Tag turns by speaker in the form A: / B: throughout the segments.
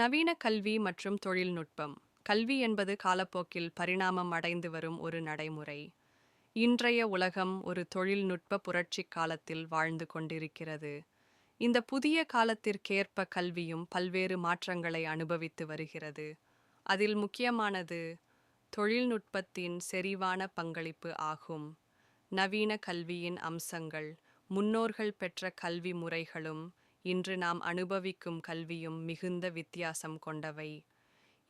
A: நவீன கல்வி மற்றும் தொழில்நுட்பம். கல்வி என்பது காலப்போக்கில் பரிணாமம் அடைந்து வரும் ஒரு நடைமுறை. இன்றைய உலகம் ஒரு தொழில்நுட்ப புரட்சி காலத்தில் வாழ்ந்து கொண்டிருக்கிறது. இந்த புதிய காலத்திற்கேற்ப கல்வியும் பல்வேறு மாற்றங்களை அனுபவித்து வருகிறது. அதில் முக்கியமானது தொழில்நுட்பத்தின் செறிவான பங்களிப்பு ஆகும். நவீன கல்வியின் அம்சங்கள் முன்னோர்கள் பெற்ற கல்வி முறைகளும் இன்று நாம் அனுபவிக்கும் கல்வியும் மிகுந்த வித்தியாசம் கொண்டவை.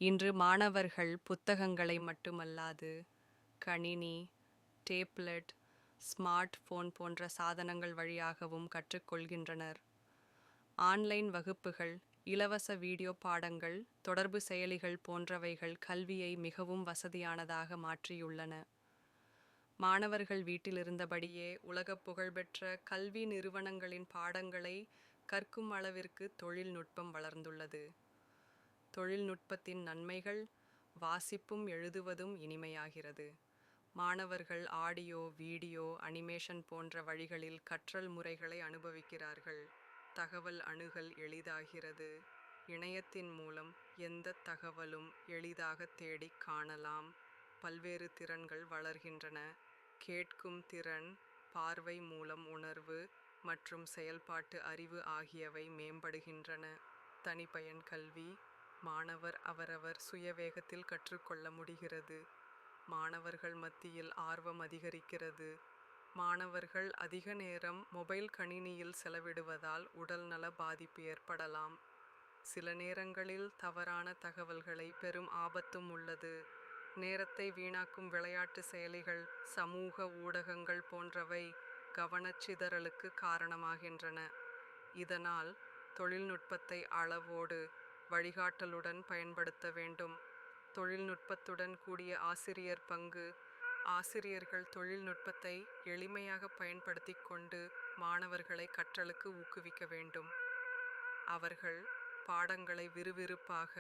A: இன்று மாணவர்கள் புத்தகங்களை மட்டுமல்லாது கணினி டேப்லெட் ஸ்மார்ட் ஃபோன் போன்ற சாதனங்கள் வழியாகவும் கற்றுக்கொள்கின்றனர். ஆன்லைன் வகுப்புகள் இலவச வீடியோ பாடங்கள் தொடர்பு செயலிகள் போன்றவைகள் கல்வியை மிகவும் வசதியானதாக மாற்றியுள்ளன. மாணவர்கள் வீட்டிலிருந்தபடியே உலகப் புகழ்பெற்ற கல்வி நிறுவனங்களின் பாடங்களை கற்கும் அளவிற்கு தொழில்நுட்பம் வளர்ந்துள்ளது. தொழில்நுட்பத்தின் நன்மைகள் வாசிப்பும் எழுதுவதும் இனிமையாகிறது. மாணவர்கள் ஆடியோ வீடியோ அனிமேஷன் போன்ற வழிகளில் கற்றல் முறைகளை அனுபவிக்கிறார்கள். தகவல் அணுகல் எளிதாகிறது. இணையத்தின் மூலம் எந்த தகவலும் எளிதாக தேடிக் காணலாம். பல்வேறு திறன்கள் வளர்கின்றன. கேட்கும் திறன் பார்வை மூலம் உணர்வு மற்றும் செயல்பாட்டு அறிவு ஆகியவை மேம்படுகின்றன. தனிப்பயன் கல்வி மாணவர் அவரவர் சுயவேகத்தில் கற்றுக்கொள்ள முடிகிறது. மாணவர்கள் மத்தியில் ஆர்வம் அதிகரிக்கிறது. மாணவர்கள் அதிக நேரம் மொபைல் கணினியில் செலவிடுவதால் உடல்நல பாதிப்பு ஏற்படலாம். சில நேரங்களில் தவறான தகவல்களை பெரும் ஆபத்தும் உள்ளது. நேரத்தை வீணாக்கும் விளையாட்டு செயலிகள் சமூக ஊடகங்கள் போன்றவை கவனச்சிதறலுக்கு காரணமாகின்றன. இதனால் தொழில்நுட்பத்தை அளவோடு வழிகாட்டலுடன் பயன்படுத்த வேண்டும். தொழில்நுட்பத்துடன் கூடிய ஆசிரியர் பங்கு ஆசிரியர்கள் தொழில்நுட்பத்தை எளிமையாக பயன்படுத்தி கொண்டு மாணவர்களை கற்றலுக்கு ஊக்குவிக்க வேண்டும். அவர்கள் பாடங்களை விறுவிறுப்பாக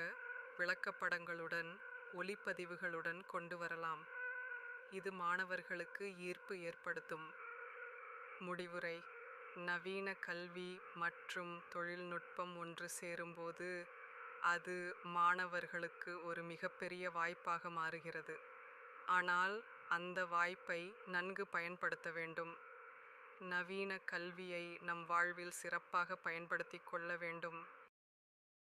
A: விளக்கப்படங்களுடன் ஒளிப்பதிவுகளுடன் கொண்டு வரலாம். இது மாணவர்களுக்கு ஈர்ப்பு ஏற்படுத்தும். முடிவுரை. நவீன கல்வி மற்றும் தொழில்நுட்பம் ஒன்று சேரும்போது அது மாணவர்களுக்கு ஒரு மிகப்பெரிய வாய்ப்பாக மாறுகிறது. ஆனால் அந்த வாய்ப்பை நன்கு பயன்படுத்த வேண்டும். நவீன கல்வியை நம் வாழ்வில் சிறப்பாக பயன்படுத்தி கொள்ள வேண்டும்.